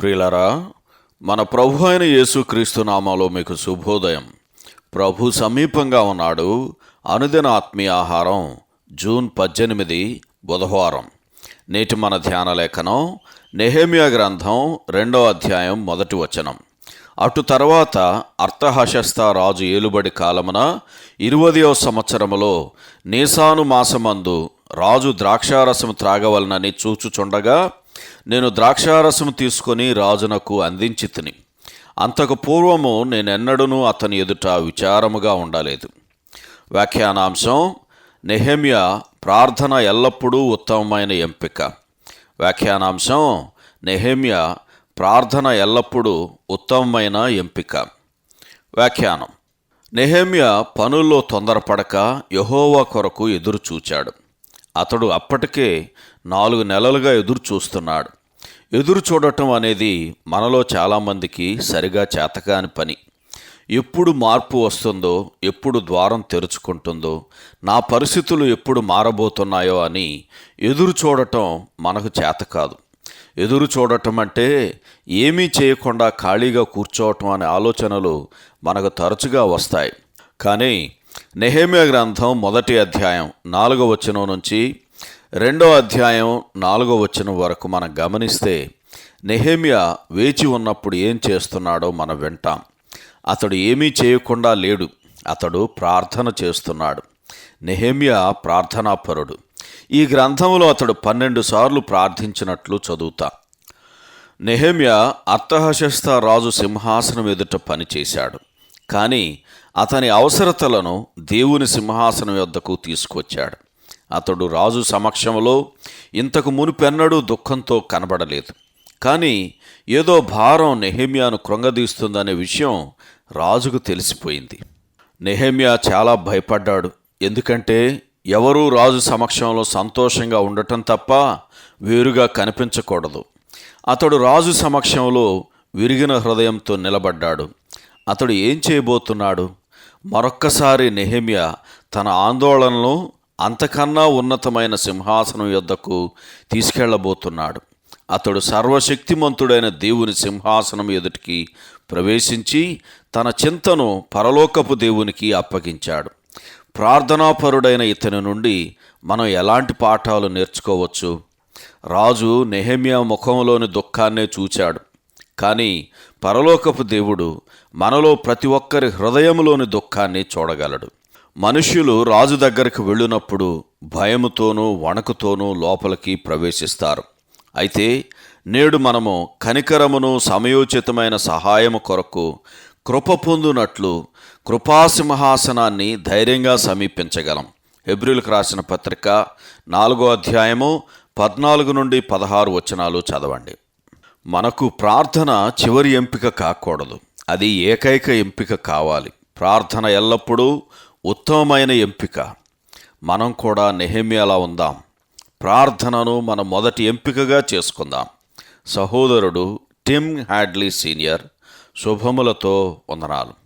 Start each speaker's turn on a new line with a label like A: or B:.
A: ప్రియులరా మన ప్రభు అయిన యేసుక్రీస్తు నామాలో మీకు శుభోదయం. ప్రభు సమీపంగా ఉన్నాడు. అనుదిన ఆత్మీయ ఆహారం జూన్ పద్దెనిమిది బుధవారం. నేటి మన ధ్యాన లేఖనం నెహేమియా గ్రంథం రెండో అధ్యాయం మొదటి వచనం. అటు తర్వాత అర్థహశస్త రాజు ఏలుబడి కాలమున ఇరువదవ సంవత్సరములో నీసాను మాసమందు రాజు ద్రాక్షారసం త్రాగవలనని చూచుచుండగా నేను ద్రాక్షారసము తీసుకొని రాజునకు అందించి తిని అంతకు పూర్వము నేనెన్నడూనూ అతని ఎదుట విచారముగా ఉండలేదు. వ్యాఖ్యానాంశం నెహెమ్యా ప్రార్థన ఎల్లప్పుడూ ఉత్తమమైన ఎంపిక. వ్యాఖ్యానాంశం నెహెమ్యా ప్రార్థన ఎల్లప్పుడూ ఉత్తమమైన ఎంపిక. వ్యాఖ్యానం నెహెమ్యా పనుల్లో తొందరపడక యహోవా కొరకు ఎదురు చూచాడు అతడు అప్పటికే నాలుగు నెలలుగా ఎదురు చూస్తున్నాడు. ఎదురు చూడటం అనేది మనలో చాలామందికి సరిగా చేతకాని పని. ఎప్పుడు మార్పు వస్తుందో ఎప్పుడు ద్వారం తెరుచుకుంటుందో నా పరిస్థితులు ఎప్పుడు మారబోతున్నాయో అని ఎదురు చూడటం మనకు చేత కాదు. ఎదురు చూడటం అంటే ఏమీ చేయకుండా ఖాళీగా కూర్చోవటం అనే ఆలోచనలు మనకు తరచుగా వస్తాయి. కానీ నెహేమియా గ్రంథం మొదటి అధ్యాయం నాలుగో వచనం నుంచి రెండో అధ్యాయం నాలుగో వచనం వరకు మనం గమనిస్తే నెహేమియా వేచి ఉన్నప్పుడు ఏం చేస్తున్నాడో మనం వింటాం. అతడు ఏమీ చేయకుండా లేడు. అతడు ప్రార్థన చేస్తున్నాడు. నెహేమియా ప్రార్థనాపరుడు. ఈ గ్రంథంలో అతడు పన్నెండు సార్లు ప్రార్థించినట్లు చదువుతా. నెహెమ్యా అర్థహశస్త రాజు సింహాసనం ఎదుట పనిచేశాడు. కానీ అతని అవసరతలను దేవుని సింహాసనం యొద్దకు తీసుకొచ్చాడు అతడు రాజు సమక్షంలో ఇంతకు మునుపెన్నడూ దుఃఖంతో కనబడలేదు. కానీ ఏదో భారం నెహెమ్యాను కృంగదీస్తుందనే విషయం రాజుకు తెలిసిపోయింది. నెహెమ్యా చాలా భయపడ్డాడు. ఎందుకంటే ఎవరూ రాజు సమక్షంలో సంతోషంగా ఉండటం తప్ప వేరుగా కనిపించకూడదు. అతడు రాజు సమక్షంలో విరిగిన హృదయంతో నిలబడ్డాడు. అతడు ఏం చేయబోతున్నాడు? మరొక్కసారి నెహమ్య తన ఆందోళనను అంతకన్నా ఉన్నతమైన సింహాసనం యొద్దకు తీసుకెళ్ళబోతున్నాడు. అతడు సర్వశక్తిమంతుడైన దేవుని సింహాసనం ఎదుటికి ప్రవేశించి తన చింతను పరలోకపు దేవునికి అప్పగించాడు. ప్రార్థనాపరుడైన ఇతని నుండి మనం ఎలాంటి పాఠాలు నేర్చుకోవచ్చు? రాజు నెహెమ్యా ముఖంలోని దుఃఖాన్నే చూచాడు. కానీ పరలోకపు దేవుడు మనలో ప్రతి ఒక్కరి హృదయంలోని దుఃఖాన్ని చూడగలడు. మనుష్యులు రాజు దగ్గరికి వెళ్ళినప్పుడు భయముతోనూ వణకుతోనూ లోపలికి ప్రవేశిస్తారు. అయితే నేడు మనము కనికరమును సమయోచితమైన సహాయము కొరకు కృప పొందునట్లు కృపాసింహాసనాన్ని ధైర్యంగా సమీపించగలం. హెబ్రిల్కి రాసిన పత్రిక నాలుగో అధ్యాయము పద్నాలుగు నుండి పదహారు వచనాలు చదవండి. మనకు ప్రార్థన చివరి ఎంపిక కాకూడదు. అది ఏకైక ఎంపిక కావాలి. ప్రార్థన ఎల్లప్పుడూ ఉత్తమమైన ఎంపిక. మనం కూడా నెహెమ్యాలా ఉందాం. ప్రార్థనను మన మొదటి ఎంపికగా చేసుకుందాం. సహోదరుడు టిమ్ హ్యాడ్లీ సీనియర్ శుభములతో వందనాలు.